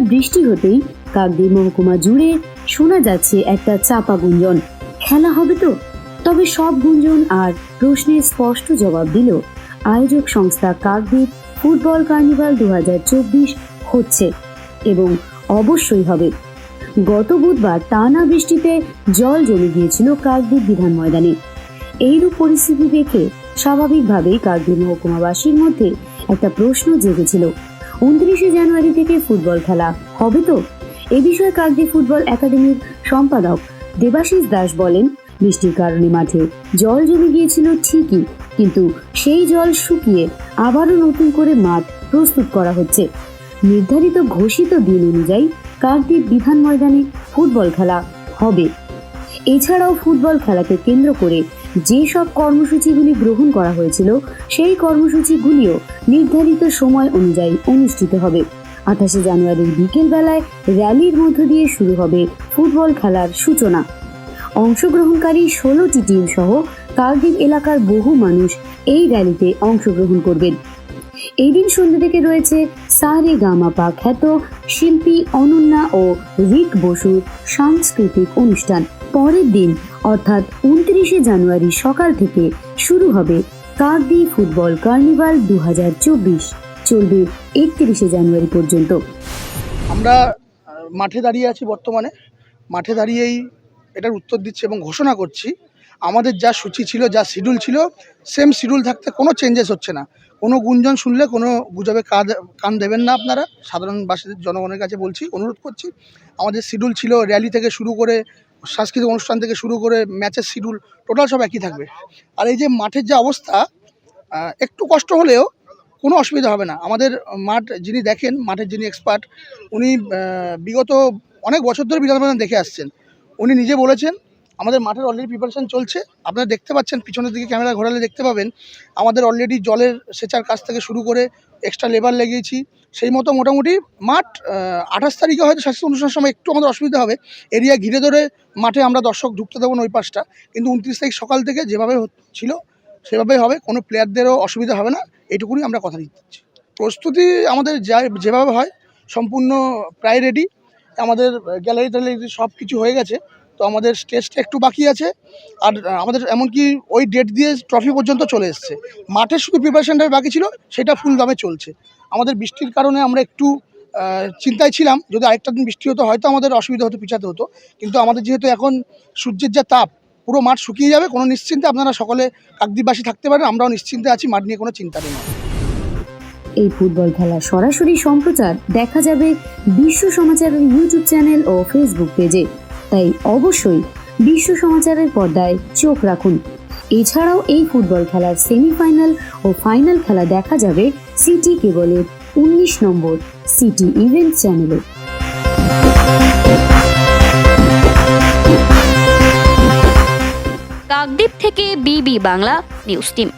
পশলা বৃষ্টি হতেই কাকদ্বীপ মহকুমা জুড়ে শোনা যাচ্ছে একটা চাপা গুঞ্জন। খেলা হবে তো? তবে সব গুঞ্জন আর প্রশ্নের স্পষ্ট জবাব দিল আয়োজক সংস্থা কাকদ্বীপ ফুটবল কার্নিভাল দু হচ্ছে এবং অবশ্যই হবে। গত বুধবার টানা বৃষ্টিতে জল জমে গিয়েছিল কাকদ্বীপ বিধান ময়দানে। এইরূপ পরিস্থিতি দেখে স্বাভাবিকভাবেই কাকদ্বীপ মহকুমাবাসীর মধ্যে একটা প্রশ্ন জেগেছিল। উনত্রিশে জানুয়ারি থেকে ফুটবল খেলা। হবে তো? এ বিষয়ে কাকদ্বীপ ফুটবল একাডেমির সম্পাদক দেবাশিস দাস বলেন, বৃষ্টির কারণে মাঠে জল জমে গিয়েছিল ঠিকই, কিন্তু সেই জল শুকিয়ে আবারও নতুন করে মাঠ প্রস্তুত করা হচ্ছে। নির্ধারিত ঘোষিত দিন অনুযায়ী কাকদ্বীপ বিধান ময়দানে ফুটবল খেলা হবে। এছাড়াও ফুটবল খেলাকে কেন্দ্র করে যে সব কর্মসূচিগুলি গ্রহণ করা হয়েছিল, সেই কর্মসূচিগুলিও নির্ধারিত সময় অনুযায়ী অনুষ্ঠিত হবে। আঠাশে জানুয়ারির বিকেল বেলায় র্যালির মধ্য দিয়ে শুরু হবে ফুটবল খেলার সূচনা। অংশগ্রহণকারী ষোলোটি টিম সহ কাকদ্বীপ এলাকার বহু মানুষ এই র্যালিতে অংশগ্রহণ করবেন। এই দিন সন্ধ্যে থেকে রয়েছে সারে গামাপা খ্যাত শিল্পী অনন্যা ও রিক বসুর সাংস্কৃতিক অনুষ্ঠান। পরের দিন, অর্থাৎ উনত্রিশে জানুয়ারি সকাল থেকে শুরু হবে কাকদ্বীপ ফুটবল কার্নিভাল দু হাজার চব্বিশ। চলবে একত্রিশে জানুয়ারি পর্যন্ত। আমরা মাঠে দাঁড়িয়ে আছি বর্তমানে। মাঠে দাঁড়িয়েই এটার উত্তর দিচ্ছি এবং ঘোষণা করছি। আমাদের যা সূচি ছিল, যা শিডিউল ছিল সেম শিডিউল থাকতে কোনো চেঞ্জেস হচ্ছে না। কোনো গুঞ্জন শুনলে, কোনো গুজবে কান দেবেন না আপনারা। সাধারণ বাসীদের জনগণের কাছে বলছি, অনুরোধ করছি। আমাদের শিডিউল ছিল র্যালি থেকে শুরু করে সাংস্কৃতিক অনুষ্ঠান থেকে শুরু করে ম্যাচের শিডিউল, টোটাল সব একই থাকবে। আর এই যে মাঠের যে অবস্থা একটু কষ্ট হলেও কোনো অসুবিধা হবে না। আমাদের মাঠ যিনি দেখেন, মাঠের যিনি এক্সপার্ট উনি বিগত অনেক বছর ধরে বিধান দেখে আসছেন। উনি নিজে বলেছেন আমাদের মাঠের অলরেডি প্রিপারেশন চলছে। আপনারা দেখতে পাচ্ছেন, পিছনের দিকে ক্যামেরা ঘোরালে দেখতে পাবেন। আমাদের অলরেডি জলের সেচার কাজ থেকে শুরু করে এক্সট্রা লেবার লাগিয়েছি। সেই মতো মোটামুটি মাঠ আঠাশ তারিখে হয়তো স্বাস্থ্য অনুষ্ঠানের সময় একটু আমাদের অসুবিধা হবে। এরিয়া ঘিরে ধরে মাঠে আমরা দর্শক ঢুকতে দেবো না ওই পাশটা। কিন্তু উনত্রিশ তারিখ সকাল থেকে যেভাবে ছিল, সেভাবেই হবে। কোনো প্লেয়ারদেরও অসুবিধা হবে না। এইটুকুনি আমরা কথা দিচ্ছি প্রস্তুতি আমাদের যা যেভাবে হয়, সম্পূর্ণ প্রায় রেডি আমাদের গ্যালারি ট্যালারি সব কিছু হয়ে গেছে। তো আমাদের স্টেজটা একটু বাকি আছে। আর আমাদের এমনকি ওই ডেট দিয়ে ট্রফি পর্যন্ত চলে এসছে। মাঠের শুধু প্রিপারেশনটা বাকি ছিল, সেটা ফুল দামে চলছে। আমাদের বৃষ্টির কারণে আমরা একটু চিন্তায় ছিলাম, যদি আরেকটা দিন বৃষ্টি হতো, হয়তো আমাদের অসুবিধা হতো, পিছাতে হতো। কিন্তু আমাদের যেহেতু এখন সূর্যের যা তাপ, পুরো মাঠ শুকিয়ে যাবে, কোনো নিশ্চিন্তে আপনারা সকলে কাকদ্বীপবাসী থাকতে পারেন, আমরাও নিশ্চিন্তে আছি, মাঠ নিয়ে কোনো চিন্তা নেই। এই ফুটবল খেলা সরাসরি সম্প্রচার দেখা যাবে বিশ্ব সমাচারের ইউটিউব চ্যানেল ও ফেসবুক পেজে তাই অবশ্যই বিশ্ব সমাচারের পর্দায় চোখ রাখুন। এছাড়াও এই ফুটবল খেলার সেমিফাইনাল ও ফাইনাল খেলা দেখা যাবে সিটি কেবলের উনিশ নম্বর সিটি ইভেন্ট চ্যানেলে। কাকদ্বীপ থেকে বিবি বাংলা নিউজ টিম।